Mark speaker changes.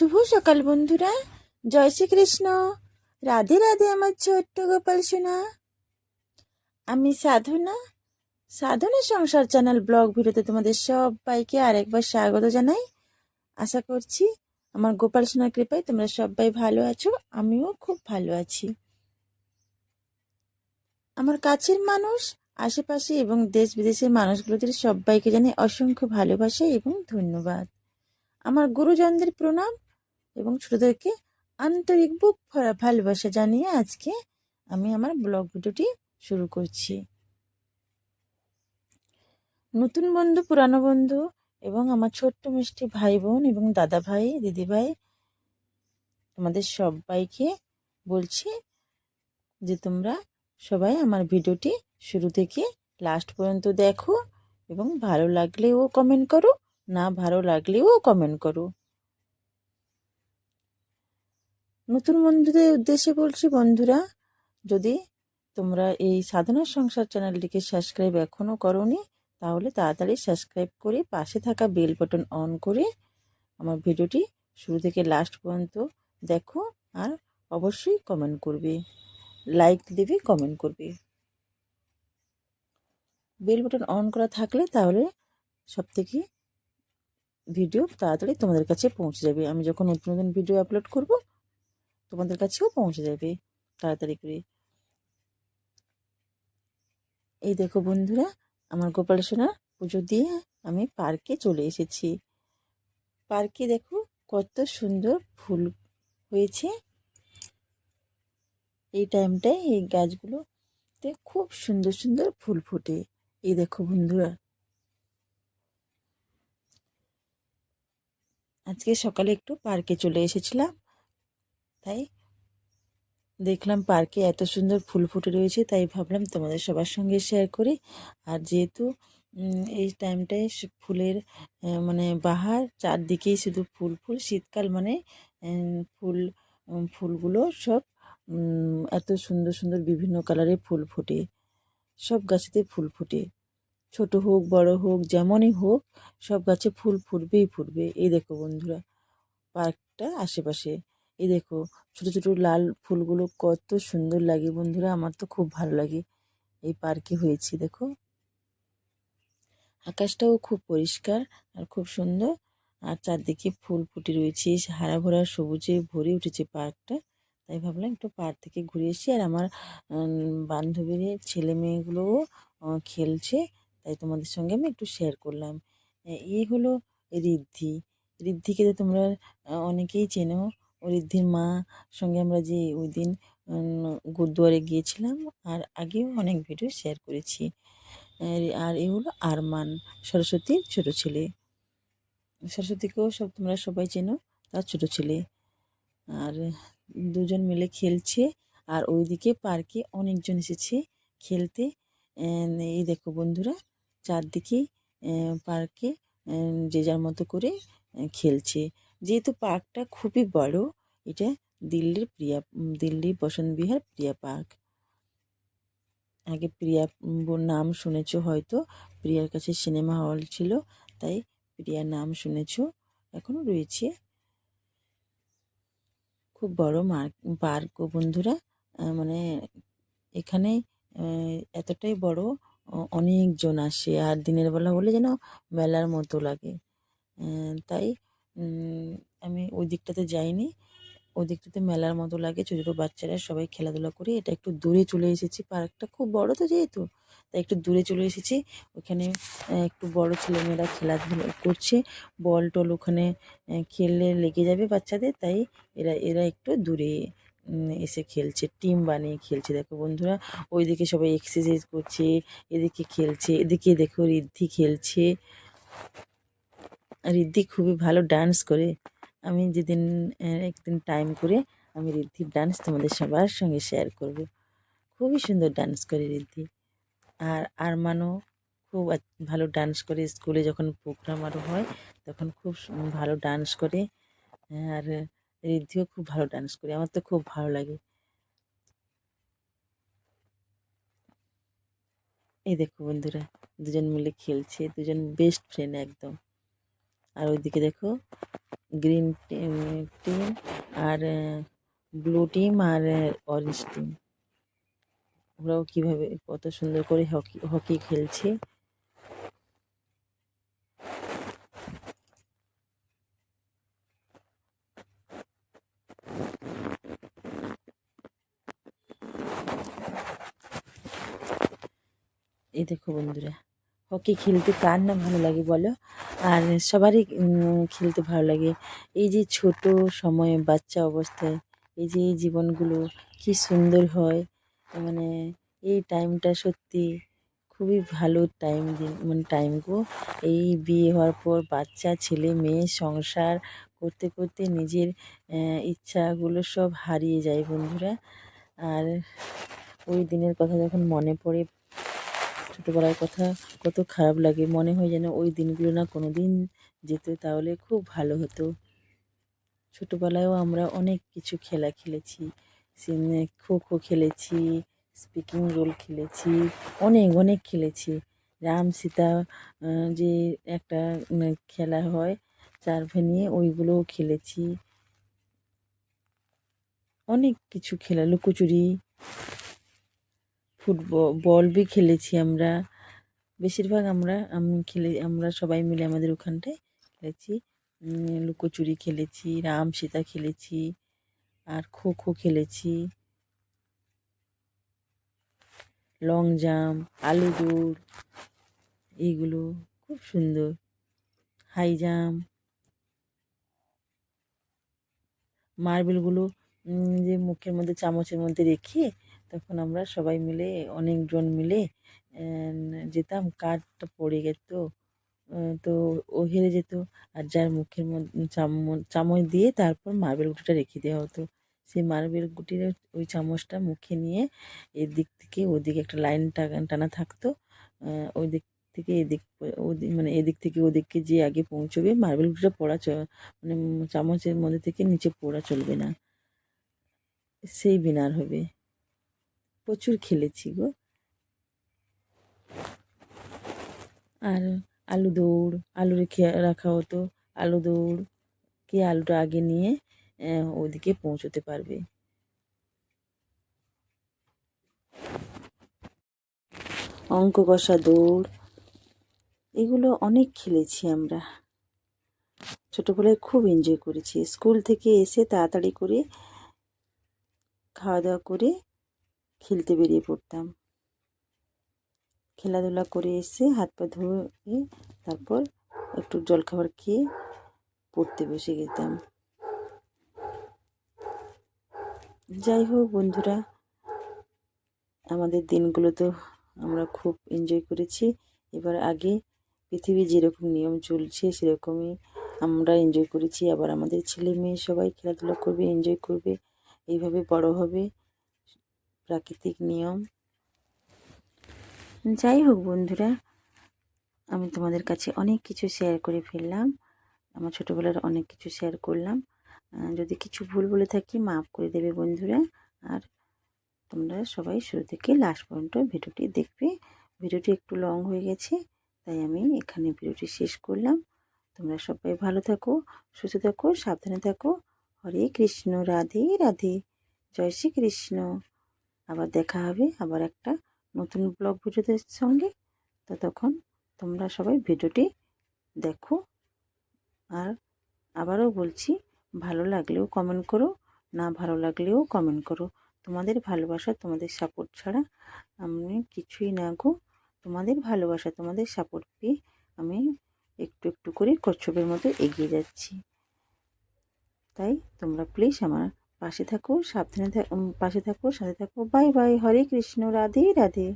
Speaker 1: শুভ সকাল, বন্ধুরা। জয় শ্রীকৃষ্ণ। রাধে রাধে, আমার ছোট্ট গোপাল সোনা। আমি সাধনা। সাধনা সংসার চ্যানেল ব্লগ ভিডিওতে তোমাদের সবাইকে আরেকবার স্বাগত জানাই। আশা করছি আমার গোপাল সোনার কৃপায় তোমরা সবাই ভালো আছো, আমিও খুব ভালো আছি। আমার কাছের মানুষ, আশেপাশে এবং দেশ বিদেশের মানুষগুলোদের সবাইকে জানাই অসংখ্য ভালোবাসা এবং ধন্যবাদ। আমার গুরুজনদের প্রণাম। এবং ছোটদেরকে আন্তরিক বুক ভরা ভালোবাসা জানিয়ে আজকে আমি আমার ব্লগ ভিডিওটি শুরু করছি। নতুন বন্ধু, পুরানো বন্ধু এবং আমার ছোট্ট মিষ্টি ভাই বোন এবং দাদা ভাই দিদি ভাই তোমাদের সবাইকে বলছি যে তোমরা সবাই আমার ভিডিওটি শুরু থেকে লাস্ট পর্যন্ত দেখো এবং ভালো লাগলেও কমেন্ট করো, না ভালো লাগলেও কমেন্ট করো। নতুন বন্ধুদের উদ্দেশ্যে বলছি, বন্ধুরা, যদি তোমরা এই সাধনা সংসার চ্যানেলটিকে সাবস্ক্রাইব এখনও করনি, তাহলে তাড়াতাড়ি সাবস্ক্রাইব করে পাশে থাকা বেল বাটন অন করে আমার ভিডিওটি শুরু থেকে লাস্ট পর্যন্ত দেখো আর অবশ্যই কমেন্ট করবে। লাইক দেবে, কমেন্ট করবে। বেল বাটন অন করা থাকলে তাহলে সব থেকে ভিডিও তাড়াতাড়ি তোমাদের কাছে পৌঁছে যাবে। আমি যখন নতুন নতুন ভিডিও আপলোড করব তোমাদের কাছেও পৌঁছে যাবে, তাড়াতাড়ি করে। এই দেখো বন্ধুরা, আমার গোপাল সোনা পুজো দিয়ে আমি পার্কে চলে এসেছি। পার্কে দেখো কত সুন্দর ফুল হয়েছে। এই টাইমটায় এই গাছগুলোতে খুব সুন্দর সুন্দর ফুল ফোটে। এই দেখো বন্ধুরা। আজকে সকালে একটু পার্কে চলে এসেছিলাম। তাই? দেখলাম পার্কে এত সুন্দর ফুল ফুটে রয়েছে, তাই ভাবলাম তোমাদের সবার সঙ্গে শেয়ার করি। আর যেহেতু এই টাইমটায় ফুলের মানে বাহার, চারদিকেই শুধু ফুল ফুল, শীতকাল মানে ফুল ফুলগুলো সব এত সুন্দর সুন্দর বিভিন্ন কালারে ফুল ফোটে। সব গাছেতে ফুল ফোটে। ছোট হোক, বড় হোক, যেমনই হোক, সব গাছে ফুল ফুটবেই ফুটবে। এই দেখো বন্ধুরা, পার্কটা আশেপাশে। এই দেখো, ছোট ছোট লাল ফুলগুলো কত সুন্দর লাগে বন্ধুরা, আমার তো খুব ভালো লাগে। এই পার্কে হয়েছি, দেখো। আকাশটাও খুব পরিষ্কার আর খুব সুন্দর। আর চারদিকে ফুল ফুটে রয়েছে হারা ভরা সবুজে ভরে উঠেছে পার্কটা। তাই ভাবলাম একটু পার্ক থেকে ঘুরে এসি আর আমার বান্ধবীর ছেলে মেয়েগুলোও খেলছে, তাই তোমাদের সঙ্গে আমি একটু শেয়ার করলাম। এই হলো ঋদ্ধি। ঋদ্ধিকে তো তোমরা অনেকেই চেনো। ঋদ্ধির মা সঙ্গে আমরা যে ওই দিন গুরুদুয়ারে গিয়েছিলাম আর আগেও অনেক ভিডিও শেয়ার করেছি। আর এ হলো আরমান, সরস্বতীর ছোট ছেলে। সরস্বতীকেও সব, তোমরা সবাই চেনো, তার ছোট ছেলে। আর দুজন মিলে খেলছে আর ওইদিকে পার্কে অনেকজন এসেছে খেলতে। এই দেখো বন্ধুরা, চারদিকে পার্কে যে যার মতো করে খেলছে। যেহেতু পার্কটা খুবই বড়, এটা দিল্লির প্রিয়া দিল্লির বসন্ত বিহার প্রিয়া পার্ক। আগে প্রিয়া নাম শুনেছ হয়তো, প্রিয়ার কাছে সিনেমা হল ছিল, তাই প্রিয়ার নাম শুনেছ, এখনও রয়েছে। খুব বড় মার্ক, পার্ক বন্ধুরা মানে এখানে এতটাই বড় অনেকজন আসে, আর দিনের বেলা হলে যেন মেলার মতো লাগে। তাই আমি ওই দিকটাতে যাইনি। ওই দিকটাতে মেলার মতো লাগে, ছোটো ছোটো বাচ্চারা সবাই খেলাধুলা করে। এটা একটু দূরে চলে এসেছি, পার্কটা খুব বড় তো যেহেতু, তাই একটু দূরে চলে এসেছি। ওখানে একটু বড় ছেলেমেয়েরা খেলাধুলা করছে। বল টল ওখানে খেললে লেগে যাবে বাচ্চাদের, তাই এরা এরা একটু দূরে এসে খেলছে। টিম বানিয়ে খেলছে। দেখো বন্ধুরা, ওইদিকে সবাই এক্সারসাইজ করছে, এদিকে খেলছে, এদিকে দেখো ঋদ্ধি খেলছে। ঋদ্ধি খুবই ভালো ডান্স করে। আমি যেদিন একদিন টাইম করে আমি ঋদ্ধির ডান্স তোমাদের সবার সঙ্গে শেয়ার করব। খুবই সুন্দর ডান্স করে ঋদ্ধি। আর আরমানও খুব ভালো ডান্স করে। স্কুলে যখন প্রোগ্রাম আরও হয়, তখন খুব ভালো ডান্স করে। আর ঋদ্ধিও খুব ভালো ডান্স করে। আমার তো খুব ভালো লাগে। এই দেখো বন্ধুরা, দুজন মিলে খেলছে। দুজন বেস্ট ফ্রেন্ড একদম। আর ওইদিকে দেখো গ্রিন টিম আর ব্লু টিম আর অরেঞ্জ টিম ওরাও কীভাবে কত সুন্দর করে হকি হকি খেলছে। এই দেখো বন্ধুরা হকি খেলতে কার না ভালো লাগে বলো? আর সবারই খেলতে ভালো লাগে। এই যে ছোট সময়ে বাচ্চা অবস্থায়, এই যে এই জীবনগুলো কি সুন্দর হয় মানে এই টাইমটা সত্যি খুবই ভালো টাইম দিন মানে টাইম গো। এই বিয়ে হওয়ার পর বাচ্চা, ছেলে, মেয়ে, সংসার করতে করতে নিজের ইচ্ছাগুলো সব হারিয়ে যায় বন্ধুরা। আর ওই দিনের কথা যখন মনে পড়ে ছোটোবেলার কথা, কত খারাপ লাগে। মনে হয় যেন ওই দিনগুলো না কোনো দিন যেত, তাহলে খুব ভালো হতো। ছোটোবেলায়ও আমরা অনেক কিছু খেলা খেলেছি খো খো খেলেছি, স্পিকিং রোল খেলেছি, অনেক অনেক খেলেছি। রাম, সীতা যে একটা খেলা হয়, চার নিয়ে ওইগুলোও খেলেছি। অনেক কিছু খেলা, লুকোচুরি ফুটবল, বল বি খেলেছি আমরা। বেশিরভাগ আমরা, আমি খেলে, আমরা সবাই মিলে আমাদের ওখানটায় খেলেছি। লুকোচুরি খেলেছি রাম সীতা খেলেছি, আর খো খো খেলেছি। লং জাম্প আলু দৌড় এইগুলো খুব সুন্দর। High jump. মার্বেলগুলো যে মুখের মধ্যে, চামচের মধ্যে রেখে তখন আমরা সবাই মিলে, অনেকজন মিলে যেতাম। কাঠটা পড়ে যেত তো ও হেরে যেত। আর যার মুখের মধ্যে চামচ চামচ দিয়ে তারপর মার্বেল গুটিটা রেখে দেওয়া হতো। সেই মার্বেল গুটির ওই চামচটা মুখে নিয়ে এদিক থেকে ওদিকে একটা লাইন টানা থাকতো। ওই দিক থেকে এদিক ওদিক মানে এদিক থেকে ওদিককে যে আগে পৌঁছবে, মার্বেল গুটিটা পড়া মানে চামচের মধ্যে থেকে নিচে পড়া চলবে না। সেই বিনার হবে। প্রচুর খেলেছি গো। আর আলু দৌড়, আলু রেখে রাখা হতো, আলু দৌড়, কে আলুটা আগে নিয়ে ওদিকে পৌঁছতে পারবে। অঙ্ক কষা দৌড়, এগুলো অনেক খেলেছি আমরা। ছোটোবেলায় খুব এনজয় করেছি। স্কুল থেকে এসে তাড়াতাড়ি করে খাওয়া দাওয়া করে খেলতে বেরিয়ে পড়তাম। খেলাধুলা করে এসে হাত পা ধুয়ে তারপর একটু জলখাবার খেয়ে পড়তে বসে যেতাম যাই হোক বন্ধুরা, আমাদের দিনগুলো তো আমরা খুব এনজয় করেছি। এবার আগে পৃথিবী যেরকম নিয়ম চলছে সেরকমই আমরা এনজয় করেছি। আবার আমাদের ছেলে মেয়ে সবাই খেলাধুলা করবে এনজয় করবে, এইভাবে বড় হবে। প্রাকৃতিক নিয়ম। যাই হোক বন্ধুরা, আমি তোমাদের কাছে অনেক কিছু শেয়ার করে ফেললাম। আমার ছোটোবেলার অনেক কিছু শেয়ার করলাম। যদি কিছু ভুল বলে থাকি, মাফ করে দেবে বন্ধুরা। আর তোমরা সবাই শুরু থেকে লাস্ট পর্যন্ত ভিডিওটি দেখবে। ভিডিওটি একটু লং হয়ে গেছে, তাই আমি এখানে ভিডিওটি শেষ করলাম। তোমরা সবাই ভালো থাকো, সুস্থ থাকো, সাবধানে থাকো। হরে কৃষ্ণ, রাধে রাধে। জয় শ্রী কৃষ্ণ আবার দেখা হবে, আবার একটা নতুন ব্লগ ভিডিওদের সঙ্গে। ততক্ষণ তোমরা সবাই ভিডিওটি দেখো। আর আবারও বলছি, ভালো লাগলেও কমেন্ট করো, না ভালো লাগলেও কমেন্ট করো। তোমাদের ভালোবাসা, তোমাদের সাপোর্ট ছাড়া আমি কিছুই না গো। তোমাদের ভালোবাসা, তোমাদের সাপোর্ট পেয়ে আমি একটু একটু করে কচ্ছপের মতো এগিয়ে যাচ্ছি। তাই তোমরা প্লিজ আমার পাশে থাকো সাবধানে থাক- পাশে থাকো সাথে থাকো। Bye bye Hare Krishna Radhe Radhe.